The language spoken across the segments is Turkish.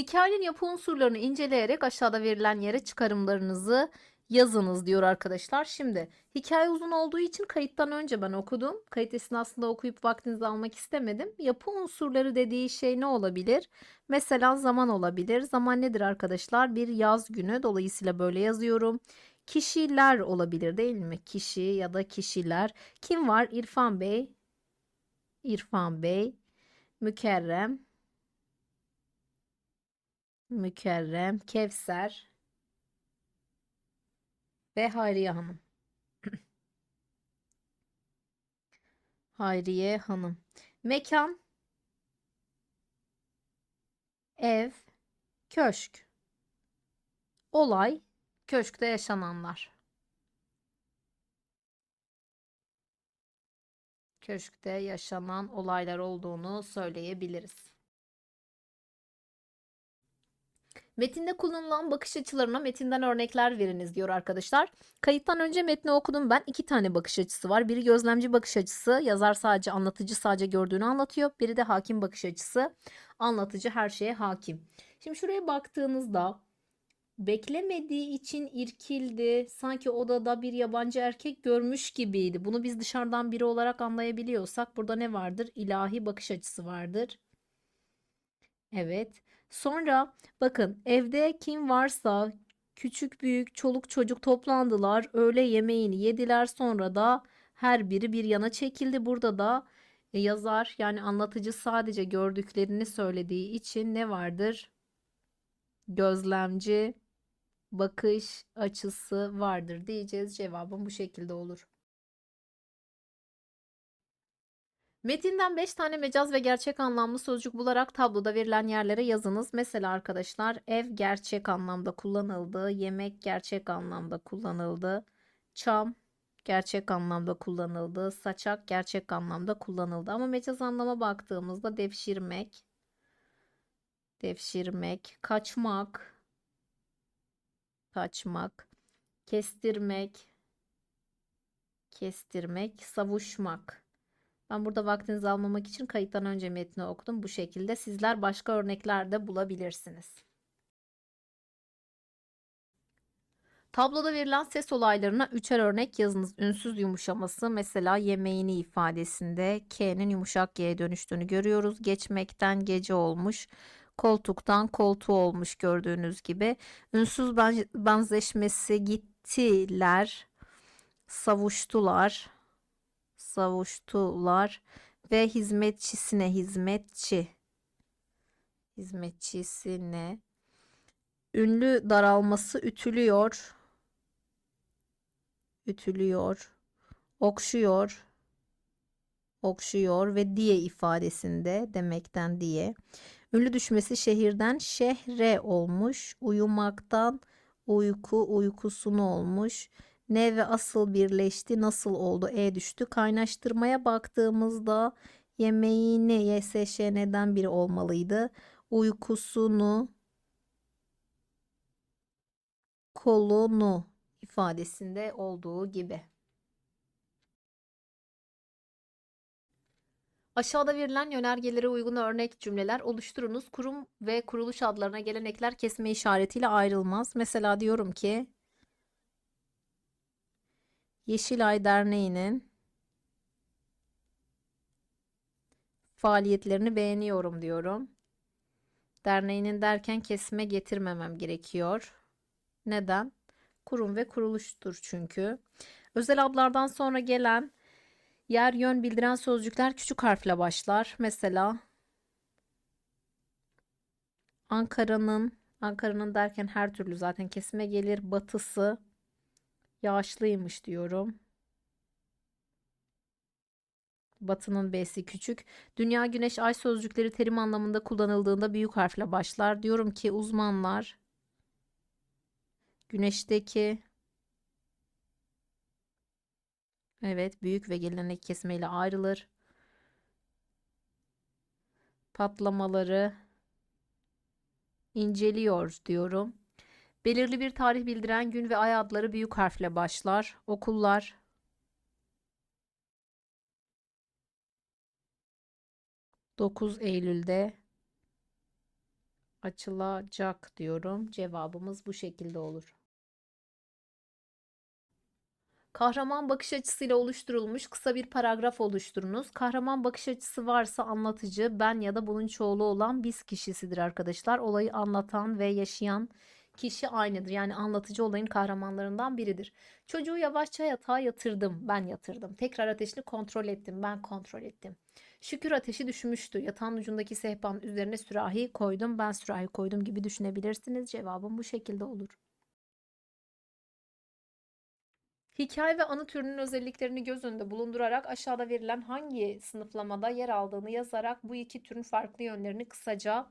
Hikayenin yapı unsurlarını inceleyerek aşağıda verilen yere çıkarımlarınızı yazınız diyor arkadaşlar. Şimdi hikaye uzun olduğu için kayıttan önce ben okudum. Kayıt esnasında okuyup vaktinizi almak istemedim. Yapı unsurları dediği şey ne olabilir? Mesela zaman olabilir. Zaman nedir arkadaşlar? Bir yaz günü. Dolayısıyla böyle yazıyorum. Kişiler olabilir değil mi? Kişi ya da kişiler. Kim var? İrfan Bey. İrfan Bey. Mükerrem. Mükerrem, Kevser ve Hayriye Hanım. Hayriye Hanım. Mekan, ev, köşk. Olay, köşkte yaşananlar. Köşkte yaşanan olaylar olduğunu söyleyebiliriz. Metinde kullanılan bakış açılarına metinden örnekler veriniz diyor arkadaşlar. Kayıttan önce metni okudum ben. iki tane bakış açısı var. Biri gözlemci bakış açısı. Yazar sadece anlatıcı sadece gördüğünü anlatıyor. Biri de hakim bakış açısı. Anlatıcı her şeye hakim. Şimdi şuraya baktığınızda beklemediği için irkildi. Sanki odada bir yabancı erkek görmüş gibiydi. Bunu biz dışarıdan biri olarak anlayabiliyorsak burada ne vardır? İlahi bakış açısı vardır. Evet. Sonra bakın evde kim varsa küçük büyük çoluk çocuk toplandılar. Öğle yemeğini yediler. Sonra da her biri bir yana çekildi. Burada da e, yazar yani anlatıcı sadece gördüklerini söylediği için ne vardır? Gözlemci bakış açısı vardır diyeceğiz. Cevabım bu şekilde olur. Metinden 5 tane mecaz ve gerçek anlamlı sözcük bularak tabloda verilen yerlere yazınız. Mesela arkadaşlar ev gerçek anlamda kullanıldı, yemek gerçek anlamda kullanıldı, çam gerçek anlamda kullanıldı, saçak gerçek anlamda kullanıldı. Ama mecaz anlama baktığımızda devşirmek, devşirmek, kaçmak, kaçmak, kestirmek, kestirmek, savuşmak. Ben burada vaktinizi almamak için kayıttan önce metni okudum. Bu şekilde sizler başka örnekler de bulabilirsiniz. Tabloda verilen ses olaylarına üçer örnek yazınız. Ünsüz yumuşaması mesela yemeğini ifadesinde K'nin yumuşak G'ye dönüştüğünü görüyoruz. Geçmekten gece olmuş. Koltuktan koltuğu olmuş gördüğünüz gibi. Ünsüz ben- benzeşmesi gittiler. Savuştular savuştular ve hizmetçisine hizmetçi hizmetçisine ünlü daralması ütülüyor ütülüyor okşuyor okşuyor ve diye ifadesinde demekten diye. Ünlü düşmesi şehirden şehre olmuş uyumaktan uyku uykusunu olmuş ne ve asıl birleşti nasıl oldu e düştü kaynaştırmaya baktığımızda yemeğini YSŞN'den biri olmalıydı uykusunu kolunu ifadesinde olduğu gibi. Aşağıda verilen yönergelere uygun örnek cümleler oluşturunuz. Kurum ve kuruluş adlarına gelen ekler kesme işaretiyle ayrılmaz. Mesela diyorum ki Yeşilay Derneği'nin faaliyetlerini beğeniyorum diyorum. Derneğinin derken kesme getirmemem gerekiyor. Neden? Kurum ve kuruluştur çünkü. Özel adlardan sonra gelen yer yön bildiren sözcükler küçük harfle başlar. Mesela Ankara'nın Ankara'nın derken her türlü zaten kesme gelir. Batısı Yağışlıymış diyorum. Batının B'si küçük. Dünya, güneş, ay sözcükleri terim anlamında kullanıldığında büyük harfle başlar. Diyorum ki uzmanlar güneşteki evet büyük ve gelenek kesmeyle ayrılır. Patlamaları inceliyor diyorum. Belirli bir tarih bildiren gün ve ay adları büyük harfle başlar. Okullar, Dokuz Eylül'de açılacak diyorum. Cevabımız bu şekilde olur. Kahraman bakış açısıyla oluşturulmuş kısa bir paragraf oluşturunuz. Kahraman bakış açısı varsa anlatıcı ben ya da bunun çoğulu olan biz kişisidir arkadaşlar. Olayı anlatan ve yaşayan kişi aynıdır. Yani anlatıcı olayın kahramanlarından biridir. Çocuğu yavaşça yatağa yatırdım. Ben yatırdım. Tekrar ateşini kontrol ettim. Ben kontrol ettim. Şükür ateşi düşmüştü. Yatağın ucundaki sehpanın üzerine sürahi koydum. Ben sürahi koydum gibi düşünebilirsiniz. Cevabım bu şekilde olur. Hikaye ve anı türünün özelliklerini göz önünde bulundurarak aşağıda verilen hangi sınıflamada yer aldığını yazarak bu iki türün farklı yönlerini kısaca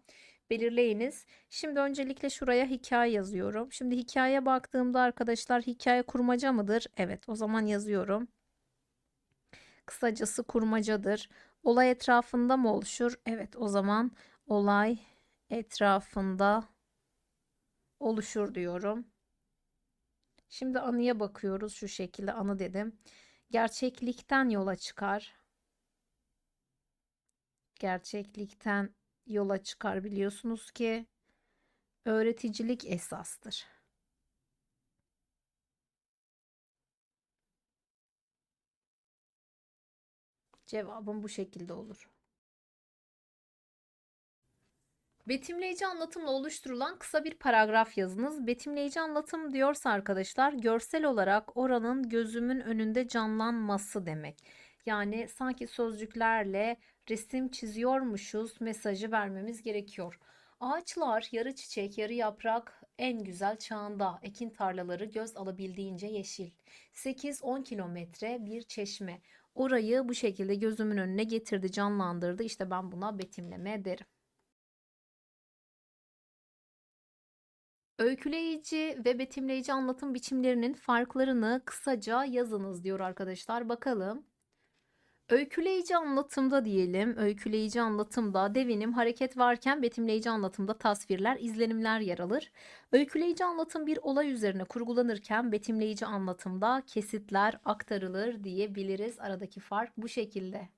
belirleyiniz. Şimdi öncelikle şuraya hikaye yazıyorum. Şimdi hikaye baktığımda arkadaşlar hikaye kurmaca mıdır? Evet, o zaman yazıyorum. Kısacası kurmacadır. Olay etrafında mı oluşur? Evet, o zaman olay etrafında oluşur diyorum. Şimdi anıya bakıyoruz. Şu şekilde anı dedim. Gerçeklikten yola çıkar. Gerçeklikten yola çıkar biliyorsunuz ki öğreticilik esastır. Cevabım bu şekilde olur. Betimleyici anlatımla oluşturulan kısa bir paragraf yazınız. Betimleyici anlatım diyorsa arkadaşlar görsel olarak oranın gözümün önünde canlanması demek. Yani sanki sözcüklerle resim çiziyormuşuz mesajı vermemiz gerekiyor. Ağaçlar yarı çiçek, yarı yaprak en güzel çağında. Ekin tarlaları göz alabildiğince yeşil. 8-10 kilometre bir çeşme. Orayı bu şekilde gözümün önüne getirdi, canlandırdı. İşte ben buna betimleme derim. Öyküleyici ve betimleyici anlatım biçimlerinin farklarını kısaca yazınız diyor arkadaşlar. Bakalım. Öyküleyici anlatımda diyelim, öyküleyici anlatımda devinim hareket varken betimleyici anlatımda tasvirler, izlenimler yer alır. Öyküleyici anlatım bir olay üzerine kurgulanırken betimleyici anlatımda kesitler aktarılır diyebiliriz. Aradaki fark bu şekilde.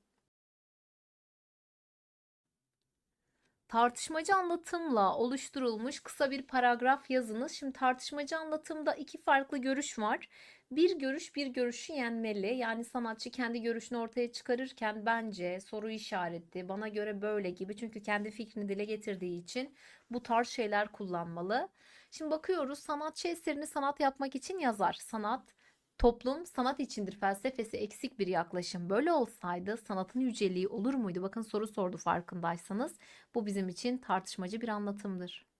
Tartışmacı anlatımla oluşturulmuş kısa bir paragraf yazınız. Şimdi tartışmacı anlatımda iki farklı görüş var. Bir görüş bir görüşü yenmeli. Yani sanatçı kendi görüşünü ortaya çıkarırken bence soru işareti, bana göre böyle gibi. Çünkü kendi fikrini dile getirdiği için bu tarz şeyler kullanmalı. Şimdi bakıyoruz sanatçı eserini sanat yapmak için yazar. Sanat Toplum sanat içindir felsefesi eksik bir yaklaşım. Böyle olsaydı sanatın yüceliği olur muydu? Bakın soru sordu farkındaysanız. Bu bizim için tartışmacı bir anlatımdır.